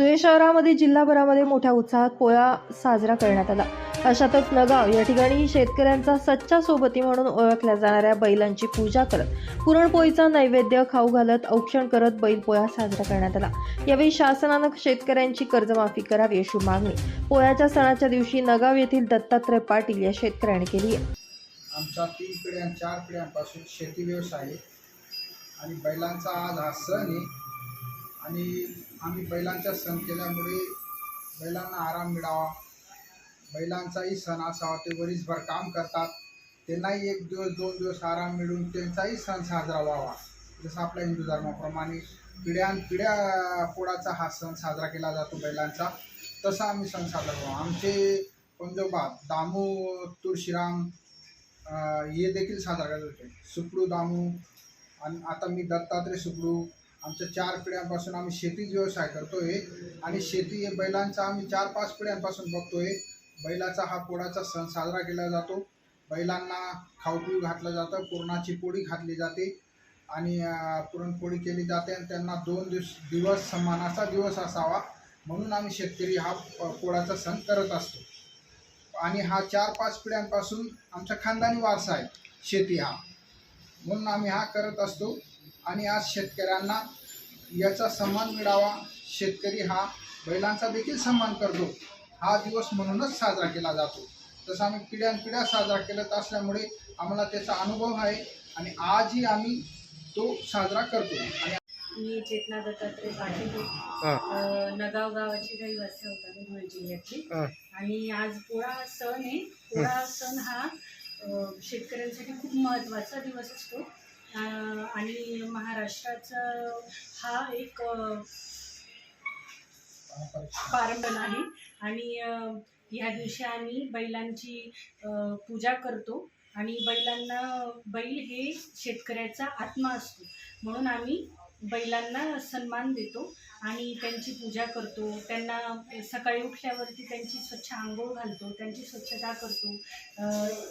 धुळे शहरामध्ये जिल्हाभरामध्ये मोठ्या उत्साहात पोळा साजरा करण्यात आला. अशातच नगाव या ठिकाणी शेतकऱ्यांचा सच्चा सोबती म्हणून ओळखल्या जाणाऱ्या बैलांची पूजा करत पुरणपोळीचा नैवेद्य खाऊ घालत औक्षण करत बैलपोळा साजरा करण्यात आला. यावेळी शासनानं शेतकऱ्यांची कर्जमाफी करावी अशी मागणी. पोळ्याच्या सणाच्या दिवशी नगाव येथील दत्तात्रय पाटील या शेतकऱ्यांनी केली आहे. आमच्या तीन पिढ्या चार पिढ्यांपासून शेती व्यवसाय आणि बैलांचा आज हा सण आहे. आणि आम्ही बैलांचा सण केल्यामुळे बैलांना आराम मिळावा. बैलांचाही सण असावा ते वरीसभर काम करतात. त्यांनाही एक दिवस दोन दिवस आराम मिळून त्यांचाही सण साजरा व्हावा. जसं आपल्या हिंदू धर्माप्रमाणे पिढ्यानपिढ्या पोळाचा हा सण साजरा केला जातो बैलांचा तसा आम्ही सण साजरा करू आमचे पंजोबा दामू तुळशीराम हे देखील साजरा करत होते. सुपडू दामू आणि आता मी दत्तात्रय सुपडू आमच्या चार पिढ्यांपासून आम्ही शेतीच व्यवसाय करतोय. आणि शेती हे बैलांचा आम्ही चार पाच पिढ्यांपासून बघतोय. बैलाचा हा पोळाचा सण साजरा केला जातो. बैलांना खाऊपिऊ घातलं जातं पुरणाची पोळी घातली जाते. आणि पुरणपोळी केली जाते आणि त्यांना दोन दिवस दिवस सन्मानाचा दिवस असावा. म्हणून आम्ही शेतकरी हा पोळाचा सण करत असतो. आणि हा चार पाच पिढ्यांपासून आमचा खानदानी वारसा आहे शेती हा. म्हणून आम्ही हा करत असतो. आणि आज शेतकऱ्यांना याचा सन्मान मिळावा. शेतकरी हा बैलांचा देखील सन्मान करतो. हा दिवस म्हणूनच साजरा केला जातो. तसं आम्ही पिढ्यानपिढ्या साजरा करत असल्यामुळे आम्हाला त्याचा अनुभव आहे आणि आजही आम्ही तो साजरा करतो. आणि मी चेतना दत्तात्रय पाटील नगाव गावाची रहिवासी होता मी धुळे जिल्ह्यातली. आणि आज पोळा सण आहे. पोळा सण हा शेतकऱ्यांसाठी खूप महत्त्वाचा दिवस असतो. आणि महाराष्ट्राचा हा एक अ, पारंपण आहे. आणि ह्या दिवशी आम्ही बैलांची पूजा करतो. आणि बैलांना बैल हे शेतकऱ्याचा आत्मा असतो. म्हणून आम्ही बैलांना सन्मान देतो आणि त्यांची पूजा करतो. त्यांना सकाळी उठल्यावरती त्यांची स्वच्छ आंघोळ घालतो त्यांची स्वच्छता करतो.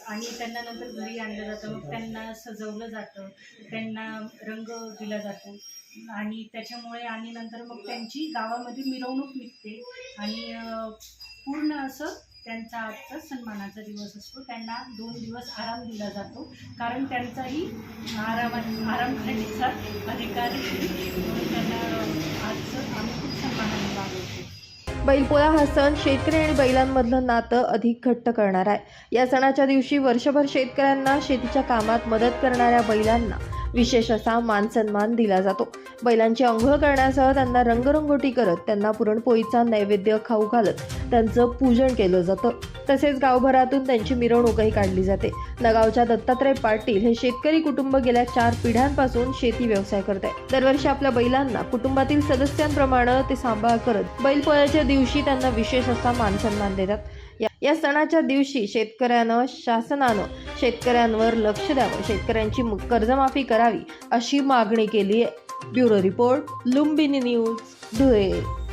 आणि त्यांना नंतर घरी आणलं जातं. मग त्यांना सजवलं जातं. त्यांना रंग दिला जातो. आणि त्याच्यामुळे आणि नंतर मग त्यांची गावामध्ये मिरवणूक निघते. आणि पूर्ण असं त्यांचा आजचा सन्मानाचा दिवस असतो. त्यांना दोन दिवस आराम दिला जातो. कारण त्यांचाही आराम आराम करण्याचा अधिकार त्यांना आजचं आम्ही खूप सन्मानाने वागवतो. बैलपोळा हा सण शेतकरी आणि बैलांमधलं नातं अधिक घट्ट करणार आहे. या सणाच्या दिवशी वर्षभर शेतकऱ्यांना शेतीच्या कामात मदत करणाऱ्या बैलांना विशेष असा मानसन्मान दिला जातो. बैलांची अंघोळ करण्यासह त्यांना रंगरंगोटी करत त्यांना पुरणपोळीचा नैवेद्य खाऊ घालत त्यांचं पूजन केलं जातं. तसेच गावभरातून त्यांची मिरवणूकही काढली जाते. नगावच्या दत्तात्रय पाटील हे शेतकरी कुटुंब गेल्या चार पिढ्यांपासून शेती व्यवसाय करत आहे दरवर्षी आपल्या बैलांना कुटुंबातील सदस्यांप्रमाणे ते सांभाळ करत बैलपोळ्याच्या दिवशी त्यांना विशेष असा मानसन्मान देतात. या- सणाच्या दिवशी शेतकऱ्यानं शासनानं शेतकऱ्यांवर लक्ष द्यावं शेतकऱ्यांची कर्जमाफी करावी अशी मागणी केली आहे bureau report Lumbini news Dhule.